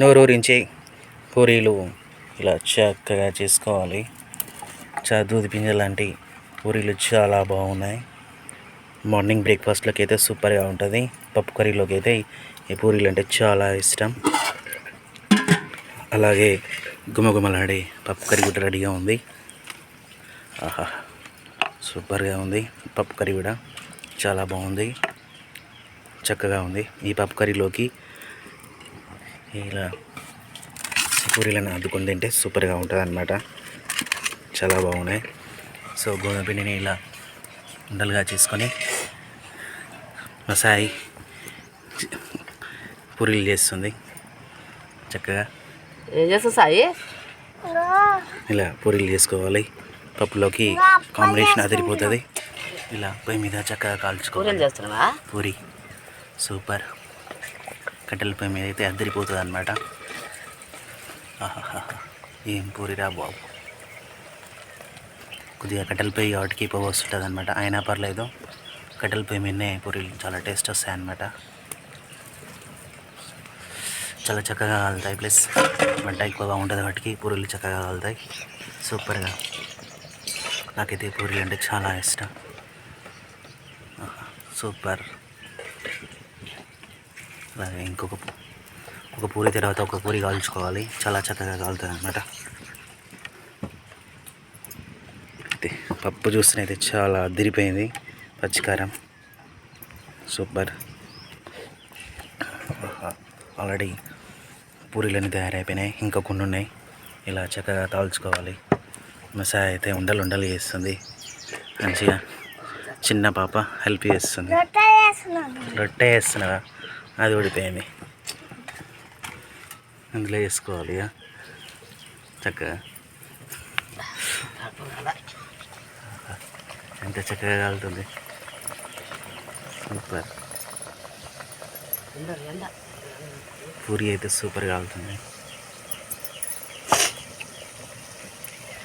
నోరూరించి పూరీలు ఇలా చక్కగా చేసుకోవాలి. చా దూది పింజ లాంటి పూరీలు చాలా బాగున్నాయి. మార్నింగ్ బ్రేక్ఫాస్ట్లోకి అయితే సూపర్గా ఉంటుంది. పప్పు కర్రీలోకి అయితే ఈ పూరీలు అంటే చాలా ఇష్టం. అలాగే గుమగుమలాడే పప్పు కర్రీ కూడా రెడీగా ఉంది. ఆహా సూపర్గా ఉంది. పప్పు కర్రీ కూడా చాలా బాగుంది. చక్కగా ఉంది. ఈ పప్పు కర్రీలోకి ఇలా పూరీలను అద్దుకొని తింటే సూపర్గా ఉంటుంది అనమాట చాలా బాగున్నాయి. సో గోధుమ పిండిని ఇలా ఉండలుగా చేసుకొని మా సాయి పూరీలు చేస్తుంది. చక్కగా ఏం చేస్తావు సాయి? ఇలా పూరీలు చేసుకోవాలి. పప్పులోకి కాంబినేషన్ అదిరిపోతుంది. ఇలా పొయ్యి మీద చక్కగా కాల్చుకోవాలి. పూరి. సూపర్. కట్టెల పొయ్యి మీద అయితే అద్దరిపోతుంది అనమాట ఏం పూరిరా బాబు. కొద్దిగా కట్టెల పొయ్యి కాబట్టి పొగ వస్తుంటుంది అనమాట అయినా పర్లేదు కట్టెల పొయ్యి మీదనే పూరీలు చాలా టేస్ట్ వస్తాయి అనమాట చాలా చక్కగా కాలుతాయి. ప్లస్ వంట ఎక్కువగా ఉంటుంది కాబట్టి పూరీలు చక్కగా కాలుతాయి. సూపర్గా. నాకైతే పూరీలు అంటే చాలా ఇష్టం. సూపర్. అలాగే ఇంకొక ఒక పూరి తర్వాత ఒక పూరి కాల్చుకోవాలి. చాలా చక్కగా కాలుతుంది అనమాట అయితే పప్పు చూస్తేనైతే చాలా అదిరిపోయింది. పచ్చికారం. సూపర్. ఆల్రెడీ పూరీలన్నీ తయారైపోయినాయి. ఇంకా కొన్ని ఉన్నాయి ఇలా చక్కగా తాల్చుకోవాలి. మసాలా అయితే ఉండలు ఉండలు చేస్తుంది. మంచిగా చిన్న పాప హెల్ప్ చేస్తుంది. రొట్టె వేస్తున్నావా అది ఊడిపోయింది అందులో వేసుకోవాలి ఇక చక్కగా. ఎంత చక్కగా కాలుతుంది. సూపర్. పూరి అయితే సూపర్ కాలుతుంది.